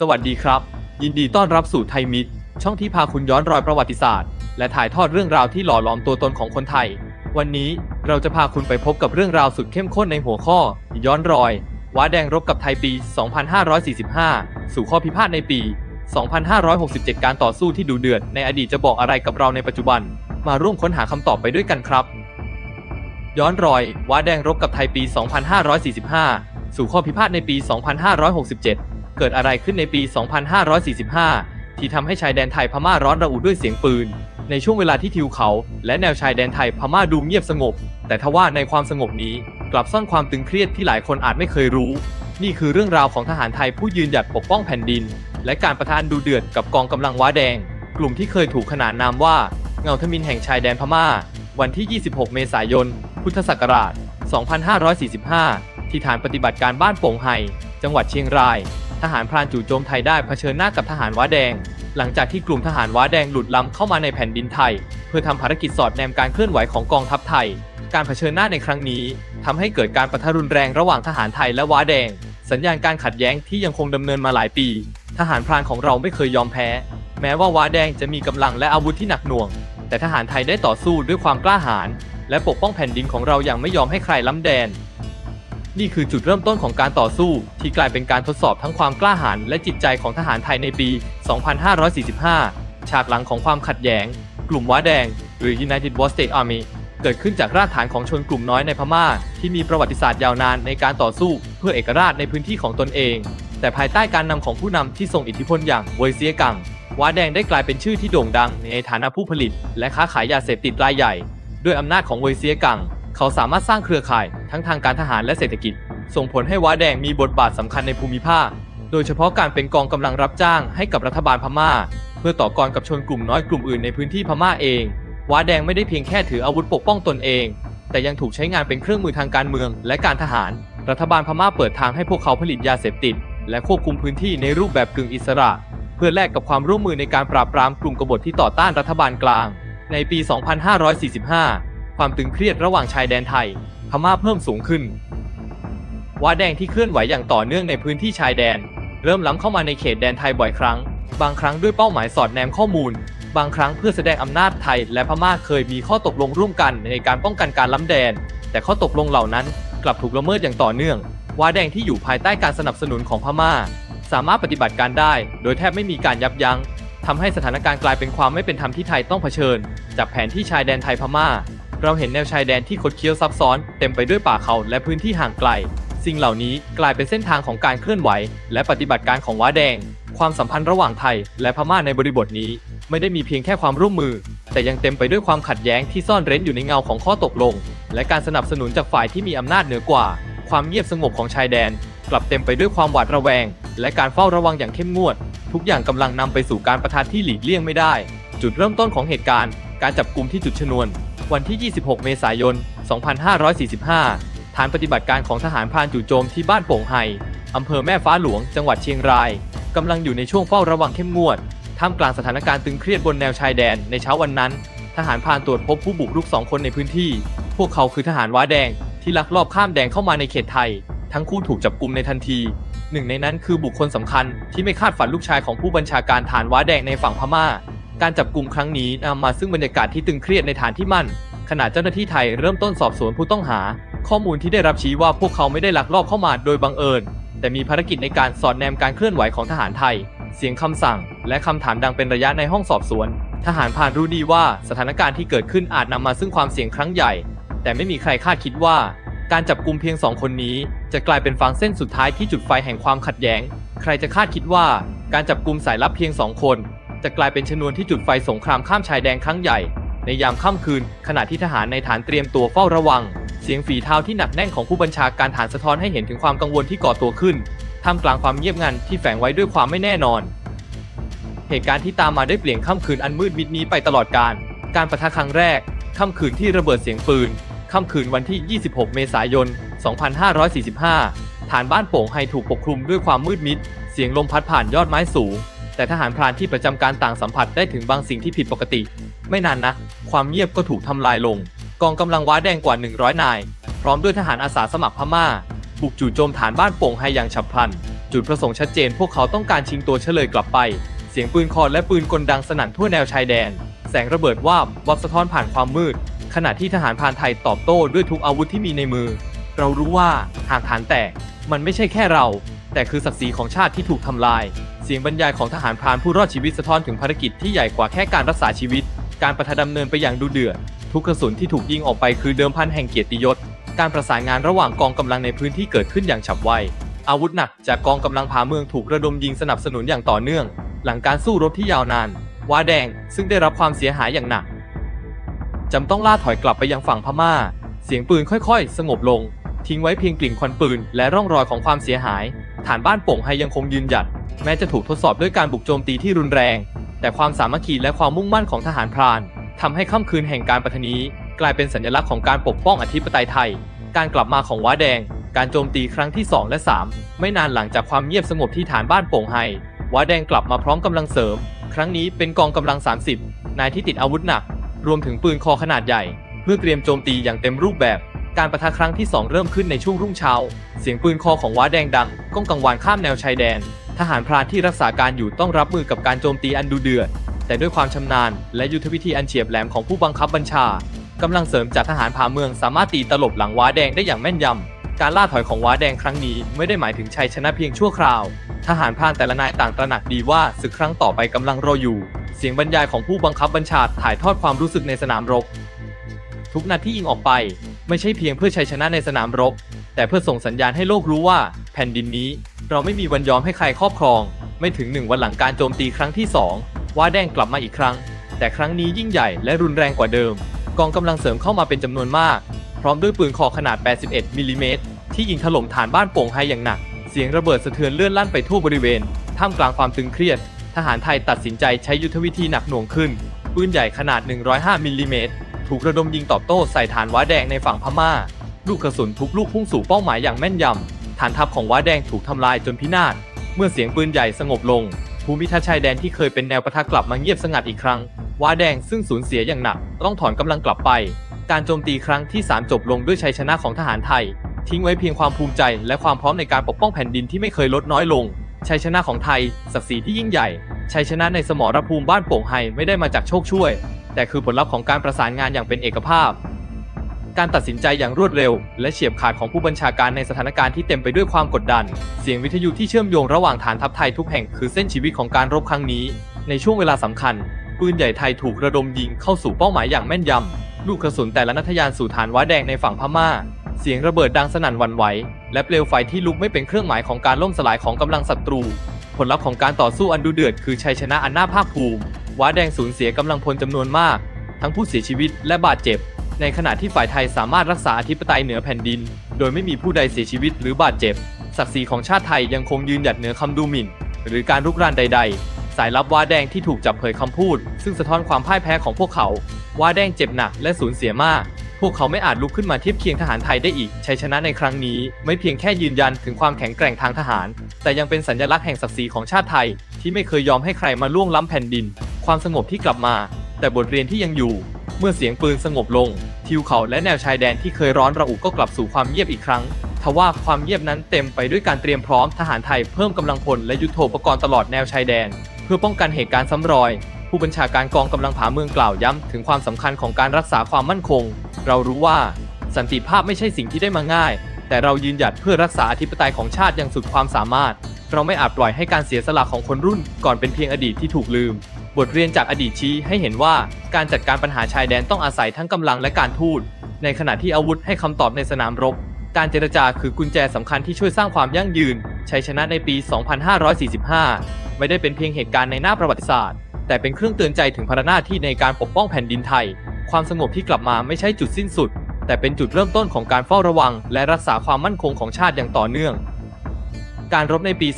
สวัสดีครับ ยินดีต้อนรับสู่ไทยมิตรช่องที่พาคุณย้อนรอยประวัติศาสตร์ และถ่ายทอดเรื่องราวที่หล่อหลอมตัวตนของคนไทย วันนี้เราจะพาคุณไปพบกับเรื่องราวสุดเข้มข้นในหัวข้อ ย้อนรอยว้าแดงรบกับไทยปี 2545 สู่ข้อพิพาทในปี 2567 การต่อสู้ที่ดูเดือดในอดีตจะบอกอะไรกับเราในปัจจุบัน มาร่วมค้นหาคำตอบไปด้วยกันครับ ย้อนรอยว้าแดงรบกับไทยปี 2545 สู่ข้อพิพาทในปี 2567 เกิดอะไรขึ้นในปี 2545 ที่ทำให้ชายแดนไทยพม่าร้อนระอุด้วยเสียงปืน ในช่วงเวลาที่ทิวเขา และแนวชายแดนไทยพม่าดูเงียบสงบ แต่ทว่าในความสงบนี้กลับซ่อนความตึงเครียดที่หลายคนอาจไม่เคยรู้ นี่คือเรื่องราวของทหารไทยผู้ยืนหยัดปกป้องแผ่นดิน และการประทานดูเดือดกับกองกำลังว้าแดง กลุ่มที่เคยถูกขนานนามว่า เงาทมินแห่งชายแดนพม่า วันที่ 26 เมษายน พุทธศักราช 2545 ที่ฐานปฏิบัติการบ้านโป่งไห่จังหวัดเชียงราย ทหารพรานจู่โจมไทยได้เผชิญหน้ากับทหารว้าแดง หลังจากที่กลุ่มทหารว้าแดงหลุดล้ำเข้ามาในแผ่นดินไทย เพื่อทำภารกิจสอดแนมการเคลื่อนไหวของกองทัพไทย การเผชิญหน้าในครั้งนี้ทำให้เกิดการปะทะรุนแรงระหว่างทหารไทยและว้าแดง สัญญาณการขัดแย้งที่ยังคงดำเนินมาหลายปี ทหารพรานของเราไม่เคยยอมแพ้ แม้ว่าว้าแดงจะมีกำลังและอาวุธที่หนักหน่วง แต่ทหารไทยได้ต่อสู้ด้วยความกล้าหาญและปกป้องแผ่นดินของเราอย่างไม่ยอมให้ใครล้ำแดน นี่คือจุดเริ่มต้นของการต่อสู้ ที่กลายเป็นการทดสอบทั้งความกล้าหาญและจิตใจของทหารไทยในปี 2545 ฉากหลังของความขัดแย้ง กลุ่มว้าแดง หรือ United War State Army เกิดขึ้นจากรากฐานของชนกลุ่มน้อยในพม่า ที่มีประวัติศาสตร์ยาวนานในการต่อสู้เพื่อเอกราชในพื้นที่ของตนเอง แต่ภายใต้การนำของผู้นำที่ทรงอิทธิพลอย่างเวยเซียกังว้าแดงได้กลายเป็นชื่อที่โด่งดังในฐานะผู้ผลิต และค้าขายยาเสพติดรายใหญ่ ด้วยอำนาจของเวยเซียกัง เขาสามารถสร้างเครือข่ายทั้งทางการทหารและเศรษฐกิจ ส่งผลให้ว้าแดงมีบทบาทสำคัญในภูมิภาค โดยเฉพาะการเป็นกองกำลังรับจ้างให้กับรัฐบาลพม่า เพื่อต่อกรกับชนกลุ่มน้อยกลุ่มอื่นในพื้นที่พม่าเอง ว้าแดงไม่ได้เพียงแค่ถืออาวุธปกป้องตนเอง แต่ยังถูกใช้งานเป็นเครื่องมือทางการเมือง และการทหาร รัฐบาลพม่าเปิดทางให้พวกเขาผลิตยาเสพติด และควบคุมพื้นที่ในรูปแบบกึ่งอิสระ เพื่อแลกกับความร่วมมือในการปราบปรามกลุ่มกบฏที่ต่อต้านรัฐบาลกลาง ในปี 2545 ความตึงเครียดระหว่างชายแดนไทยพม่าเพิ่มสูงขึ้นว้าแดงที่เคลื่อนไหวอย่างต่อเนื่องในพื้นที่ชายแดน เริ่มล้ำเข้ามาในเขตแดนไทยบ่อยครั้ง บางครั้งด้วยเป้าหมายสอดแนมข้อมูล บางครั้งเพื่อแสดงอำนาจไทยและพม่าเคยมีข้อตกลงร่วมกันในการป้องกันการล้ำแดน แต่ข้อตกลงเหล่านั้นกลับถูกละเมิดอย่างต่อเนื่องว้าแดงที่อยู่ภายใต้การสนับสนุนของพม่า สามารถปฏิบัติการได้ โดยแทบไม่มีการยับยั้งทำให้สถานการณ์กลายเป็นความไม่เป็นธรรมที่ไทยต้องเผชิญ จากแผนที่ชายแดนไทยพม่า เราเห็นแนวชายแดนที่คดเคี้ยวซับซ้อน เต็มไปด้วยป่าเขาและพื้นที่ห่างไกล สิ่งเหล่านี้กลายเป็นเส้นทางของการเคลื่อนไหว และปฏิบัติการของว้าแดง ความสัมพันธ์ระหว่างไทย และพม่าในบริบทนี้ ไม่ได้มีเพียงแค่ความร่วมมือ แต่ยังเต็มไปด้วยความขัดแย้งที่ซ่อนเร้นอยู่ในเงาของข้อตกลง และการสนับสนุนจากฝ่ายที่มีอำนาจเหนือกว่า ความเงียบสงบของชายแดน กลับเต็มไปด้วยความหวาดระแวง และการเฝ้าระวังอย่างเข้มงวด ทุกอย่างกำลังนำไปสู่การประทะที่หลีกเลี่ยงไม่ได้ จุดเริ่มต้นของเหตุการณ์ การจับกลุ่มที่จุดชนวน วันที่ 26 เมษายน 2545 ฐานปฏิบัติการของทหารพรานจู่โจมที่บ้านโป่งไห่อำเภอแม่ฟ้าหลวง จังหวัดเชียงรายกำลังอยู่ในช่วงเฝ้าระวังเข้มงวด ท่ามกลางสถานการณ์ตึงเครียดบนแนวชายแดนในเช้าวันนั้น ทหารพรานตรวจพบผู้บุกรุกสองคนในพื้นที่ พวกเขาคือทหารว้าแดงที่ลักลอบข้ามแดนเข้ามาในเขตไทย ทั้งคู่ถูกจับกลุ่มในทันที หนึ่งในนั้นคือบุคคลสำคัญที่ไม่คาดฝันลูกชายของผู้บัญชาการฐานว้าแดงในฝั่งพม่า การจับกลุ่มครั้งนี้นำมาซึ่งบรรยากาศที่ตึงเครียดในฐานที่มั่น ขณะเจ้าหน้าที่ไทยเริ่มต้นสอบสวนผู้ต้องหา ข้อมูลที่ได้รับชี้ว่าพวกเขาไม่ได้ลักลอบเข้ามาโดยบังเอิญ แต่มีภารกิจในการสอดแนมการเคลื่อนไหวของทหารไทย เสียงคำสั่ง และคำถามดังเป็นระยะในห้องสอบสวน ทหารผ่านรู้ดีว่าสถานการณ์ที่เกิดขึ้นอาจนำมาซึ่งความเสี่ยงครั้งใหญ่ แต่ไม่มีใครคาดคิดว่า การจับกลุ่มเพียงสองคนนี้ จะกลายเป็นฟางเส้นสุดท้ายที่จุดไฟแห่งความขัดแย้ง ใครจะคาดคิดว่า การจับกลุ่มสายลับเพียงสองคน จะกลายเป็นชนวนที่จุดไฟสงครามข้ามชายแดนครั้งใหญ่ ในยามค่ำคืน ขณะที่ทหารในฐานเตรียมตัวเฝ้าระวัง เสียงฝีเท้าที่หนักแน่นของผู้บัญชาการฐานสะท้อนให้เห็นถึงความกังวลที่ก่อตัวขึ้นท่ามกลางความเงียบงันที่แฝงไว้ด้วยความไม่แน่นอน เหตุการณ์ที่ตามมาได้เปลี่ยนค่ำคืนอันมืดมิดนี้ไปตลอดกาลการประทะครั้งแรกค่ำคืนที่ระเบิดเสียงปืนค่ำคืนวันที่ 26 เมษายน 2545 ฐานบ้านโป่งไฮถูกปกคลุมด้วยความมืดมิด เสียงลมพัดผ่านยอดไม้สูง แต่ทหารพรานที่ประจำการต่างสัมผัสได้ถึงบางสิ่งที่ผิดปกติ ไม่นานนะ ความเงียบก็ถูกทำลายลง กองกำลังว้าแดงกว่า 100 นาย พร้อมด้วยทหารอาสาสมัครพม่า บุกจู่โจมฐานบ้านโป่งไฮอย่างฉับพลัน จุดประสงค์ชัดเจนพวกเขาต้องการชิงตัวเฉลยกลับไป เสียงปืนคอและปืนกลดังสนั่นทั่วแนวชายแดน แสงระเบิดวาบวับสะท้อนผ่านความมืด ขณะที่ทหารพรานไทยตอบโต้ด้วยทุกอาวุธที่มีในมือ เรารู้ว่าหากฐานแตกมันไม่ใช่แค่เรา แต่คือศักดิ์ศรีของชาติที่ถูกทำลาย เสียงบรรยายของทหารพรานผู้รอดชีวิตสะท้อนถึงภารกิจที่ใหญ่กว่าแค่การรักษาชีวิต การประทะดำเนินไปอย่างดูเดือด ทุกกระสุนที่ถูกยิงออกไปคือเดิมพันแห่งเกียรติยศ การประสานงานระหว่างกองกำลังในพื้นที่เกิดขึ้นอย่างฉับไว อาวุธหนักจากกองกำลังผาเมืองถูกระดมยิงสนับสนุนอย่างต่อเนื่อง หลังการสู้รบที่ยาวนาน วาแดง ซึ่งได้รับความเสียหายอย่างหนักจำต้องล่าถอยกลับไปยังฝั่งพม่า เสียงปืนค่อย ๆ สงบลง ทิ้งไว้เพียงกลิ่นควันปืนและร่องรอยของความเสียหาย ฐานบ้านโป่งไฮยังคงยืนหยัด แม้จะถูกทดสอบด้วยการบุกโจมตีที่รุนแรง แต่ความสามัคคีและความมุ่งมั่นของทหารพรานทำให้ค่ำคืนแห่งการประทนี้กลายเป็นสัญลักษณ์ของการปกป้องอธิปไตยไทย การกลับมาของว้าแดง การโจมตีครั้งที่ 2 และ 3 ไม่นานหลังจากความเงียบสงบที่ฐานบ้านโป่งไฮว้าแดงกลับมาพร้อมกำลังเสริม ครั้งนี้เป็นกองกำลัง 30 นายที่ติดอาวุธหนัก รวมถึงปืนคอขนาดใหญ่ เพื่อเตรียมโจมตีอย่างเต็มรูปแบบ การประทะครั้งที่ 2 เริ่มขึ้นในช่วงรุ่งเช้า เสียงปืนคอของว้าแดงดังก้องกังวานข้ามแนวชายแดน ทหารพรานที่รักษาการอยู่ต้องรับมือกับการโจมตีอันดุเดือด แต่ด้วยความชำนาญ และยุทธวิธีอันเฉียบแหลมของผู้บังคับบัญชากำลังเสริมจากทหารพาเมืองสามารถตีตลบหลังว้าแดงได้อย่างแม่นยำ การล่าถอยของว้าแดงครั้งนี้ไม่ได้หมายถึงชัยชนะเพียงชั่วคราว ทหารพรานแต่ละนายต่างตระหนักดีว่าศึกครั้งต่อไปกำลังรออยู่ เสียงบรรยายของผู้บังคับบัญชาถ่ายทอดความรู้สึกในสนามรบ ทุกนัดที่ยิงออกไป ไม่ใช่เพียงเพื่อชัยชนะในสนามรบ แต่เพื่อส่งสัญญาณให้โลกรู้ว่า แผ่นดินนี้เราไม่มีวันยอมให้ใครครอบครอง ไม่ถึงหนึ่งวันหลังการโจมตีครั้งที่สองว้าแดงกลับมาอีกครั้ง แต่ครั้งนี้ยิ่งใหญ่และรุนแรงกว่าเดิม กองกำลังเสริมเข้ามาเป็นจำนวนมาก พร้อมด้วยปืนคอขนาด 81มิลลิเมตรที่ยิงถล่มฐานบ้านโป่งไฮอย่างหนัก เสียงระเบิดสะเทือนเลื่อนลั่นไปทั่วบริเวณ ท่ามกลางความตึงเครียด ทหารไทยตัดสินใจใช้ยุทธวิธีหนักหน่วงขึ้น ปืนใหญ่ขนาด 105มิลลิเมตร ถูกระดมยิงตอบโต้ใส่ฐานว้าแดงในฝั่งพม่า ลูกกระสุนทุกลูกพุ่งสู่เป้าหมายอย่างแม่นยำ ฐานทัพของว้าแดงถูกทำลายจนพินาศ เมื่อเสียงปืนใหญ่สงบลง ภูมิทัศน์ชายแดนที่เคยเป็นแนวปะทะกลับมาเงียบสงัดอีกครั้ง ว้าแดงซึ่งสูญเสียอย่างหนัก ต้องถอนกำลังกลับไป การโจมตีครั้งที่ 3 จบลงด้วยชัยชนะของทหารไทย ทิ้งไว้เพียงความภูมิใจ และความพร้อมในการปกป้องแผ่นดินที่ไม่เคยลดน้อยลง ชัยชนะของไทย ศักดิ์ศรีที่ยิ่งใหญ่ ชัยชนะในสมรภูมิบ้านโป่งไฮไม่ได้มาจากโชคช่วย แต่คือผลลัพธ์ของการประสานงานอย่างเป็นเอกภาพ การตัดสินใจอย่างรวดเร็ว และเฉียบขาดของผู้บัญชาการในสถานการณ์ที่เต็มไปด้วยความกดดัน เสียงวิทยุที่เชื่อมโยงระหว่างฐานทัพไทยทุกแห่งคือเส้นชีวิตของการรบครั้งนี้ ในช่วงเวลาสำคัญ ปืนใหญ่ไทยถูกระดมยิงเข้าสู่เป้าหมายอย่างแม่นยำลูกกระสุนแต่ละนัดทยานสู่ฐานว้าแดงในฝั่งพม่า เสียงระเบิดดังสนั่นวันไหว และเปลวไฟที่ลุกไม่เป็นเครื่องหมายของการล่มสลายของกำลังศัตรู ผลลัพธ์ของการต่อสู้อันดุเดือดคือชัยชนะอันน่าภาคภูมิ ว้าแดงสูญเสียกำลังพลจำนวนมาก ทั้งผู้เสียชีวิตและบาดเจ็บ ในขณะที่ฝ่ายไทยสามารถรักษาอธิปไตยเหนือแผ่นดิน โดยไม่มีผู้ใดเสียชีวิตหรือบาดเจ็บ ศักดิ์ศรีของชาติไทยยังคงยืนหยัดเหนือคำดูหมิ่น หรือการรุกรานใด ๆ สายลับว้าแดงที่ถูกจับเผยคำพูด ซึ่งสะท้อนความพ่ายแพ้ของพวกเขา ว้าแดงเจ็บหนักและสูญเสียมากพวกเขาไม่อาจลุกขึ้นมาเทียบเคียงทหารไทยได้อีก ชัยชนะในครั้งนี้ ไม่เพียงแค่ยืนยันถึงความแข็งแกร่งทางทหาร แต่ยังเป็นสัญลักษณ์แห่งศักดิ์ศรีของชาติไทย ที่ไม่เคยยอมให้ใครมาล่วงล้ำแผ่นดิน ความสงบที่กลับมา แต่บทเรียนที่ยังอยู่ เมื่อเสียงปืนสงบลง ทิวเขาและแนวชายแดนที่เคยร้อนระอุก็กลับสู่ความเงียบอีกครั้งทว่าความเงียบนั้นเต็มไปด้วยการเตรียมพร้อมทหารไทยเพิ่มกำลังพลและยุทโธปกรณ์ตลอดแนวชายแดน เพื่อป้องกันเหตุการณ์ซ้ำรอย ผู้บัญชาการกองกำลังผาเมืองกล่าวย้ำถึงความสำคัญของการรักษาความมั่นคง เรารู้ว่า สันติภาพไม่ใช่สิ่งที่ได้มาง่าย แต่เรายืนหยัดเพื่อรักษาอธิปไตยของชาติอย่างสุดความสามารถ เราไม่อาจปล่อยให้การเสียสละของคนรุ่นก่อนเป็นเพียงอดีตที่ถูกลืม บทเรียนจากอดีตชี้ให้เห็นว่าการจัดการปัญหาชายแดนต้องอาศัยทั้งกำลังและการทูต ในขณะที่อาวุธให้คำตอบในสนามรบ การเจรจาคือกุญแจสำคัญที่ช่วยสร้างความยั่งยืน ชัยชนะในปี 2545 ไม่ได้เป็นเพียงเหตุการณ์ในหน้าประวัติศาสตร์ แต่เป็นเครื่องเตือนใจถึงภารหน้าที่ในการปกป้องแผ่นดินไทย ความสงบที่กลับมาไม่ใช่จุดสิ้นสุด แต่เป็นจุดเริ่มต้นของการเฝ้าระวัง และรักษาความมั่นคงของชาติอย่างต่อเนื่อง การรบในปี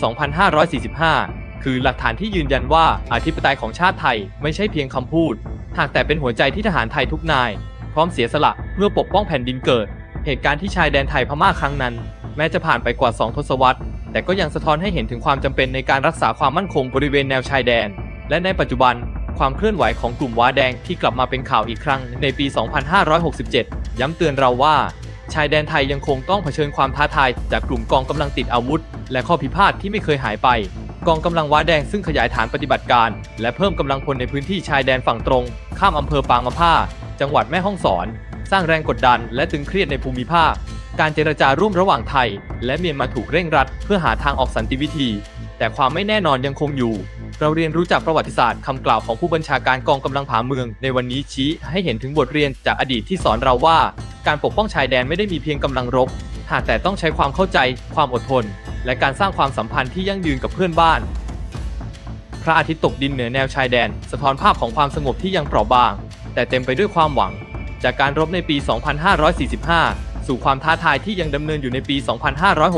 2545 คือหลักฐานที่ยืนยันว่าอาธิปไตยของชาติไทยไม่ใช่เพียงคำพูด หากแต่เป็นหัวใจที่ทหารไทยทุกนาย พร้อมเสียสละเพื่อปกป้องแผ่นดินเกิด เหตุการณ์ที่ชายแดนไทยพม่าครั้งนั้น แม้จะผ่านไปกว่า 2 ทศวรรษ แต่ก็ยังสะท้อนให้เห็นถึงความจำเป็นในการรักษาความมั่นคงบริเวณแนวชายแดน และในปัจจุบันความเคลื่อนไหวของกลุ่มว้าแดงที่กลับมาเป็นข่าวอีกครั้งในปี 2567 ย้ำเตือนเราว่า ชายแดนไทยยังคงต้องเผชิญความท้าทายจากกลุ่มกองกำลังติดอาวุธ และข้อพิพาทที่ไม่เคยหายไป กองกำลังว้าแดงซึ่งขยายฐานปฏิบัติการ และเพิ่มกำลังพลในพื้นที่ชายแดนฝั่งตรง ข้ามอำเภอปางมะผ้า จังหวัดแม่ฮ่องสอน สร้างแรงกดดัน และตึงเครียดในภูมิภาค การเจรจาร่วมระหว่างไทย และเมียนมาถูกเร่งรัด เพื่อหาทางออกสันติวิธี แต่ความไม่แน่นอนยังคงอยู่ เราเรียนรู้จากประวัติศาสตร์คำกล่าวของผู้บัญชาการกองกำลังผาเมือง ในวันนี้ชี้ให้เห็นถึงบทเรียนจากอดีตที่สอนเราว่า การปกป้องชายแดนไม่ได้มีเพียงกำลังรบ หากแต่ต้องใช้ความเข้าใจความอดทน และการสร้างความสัมพันธ์ที่ยั่งยืนกับเพื่อนบ้าน พระอาทิตย์ตกดินเหนือแนวชายแดน สะท้อนภาพของความสงบที่ยังเปราะบาง แต่เต็มไปด้วยความหวัง จากการรบในปี 2545 สู่ความท้าทายที่ยังดำเนินอยู่ในปี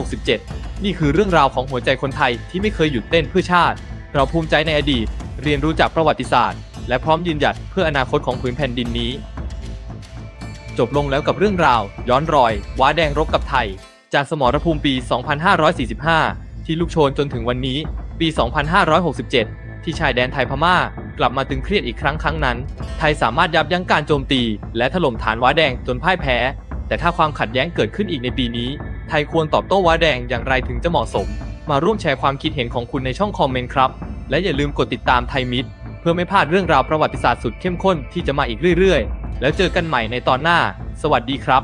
2567 นี่คือเรื่องราวของหัวใจคนไทยที่ไม่เคยหยุดเต้นเพื่อชาติ เราภูมิใจในอดีต เรียนรู้จากประวัติศาสตร์ และพร้อมยืนหยัดเพื่ออนาคตของผืนแผ่นดินนี้ จบลงแล้วกับเรื่องราว ย้อนรอย ว้าแดงรบกับไทย จากสมรภูมิปี 2545 ที่ลุกโชนจนถึงวันนี้ ปี 2567 ที่ชายแดนไทยพม่า กลับมาตึงเครียดอีกครั้งครั้งนั้น ไทยสามารถยับยั้งการโจมตี และถล่มฐานว้าแดงจนพ่ายแพ้ แต่ถ้าความขัดแย้งเกิดขึ้นอีกในปีนี้ ไทยควรตอบโต้ว้าแดงอย่างไรถึงจะเหมาะสม มาร่วมแชร์ความคิดเห็นของคุณในช่องคอมเมนต์ครับ และอย่าลืมกดติดตามไทยมิตรเพื่อไม่พลาดเรื่องราวประวัติศาสตร์สุดเข้มข้นที่จะมาอีกเรื่อยๆ แล้วเจอกันใหม่ในตอนหน้า สวัสดีครับ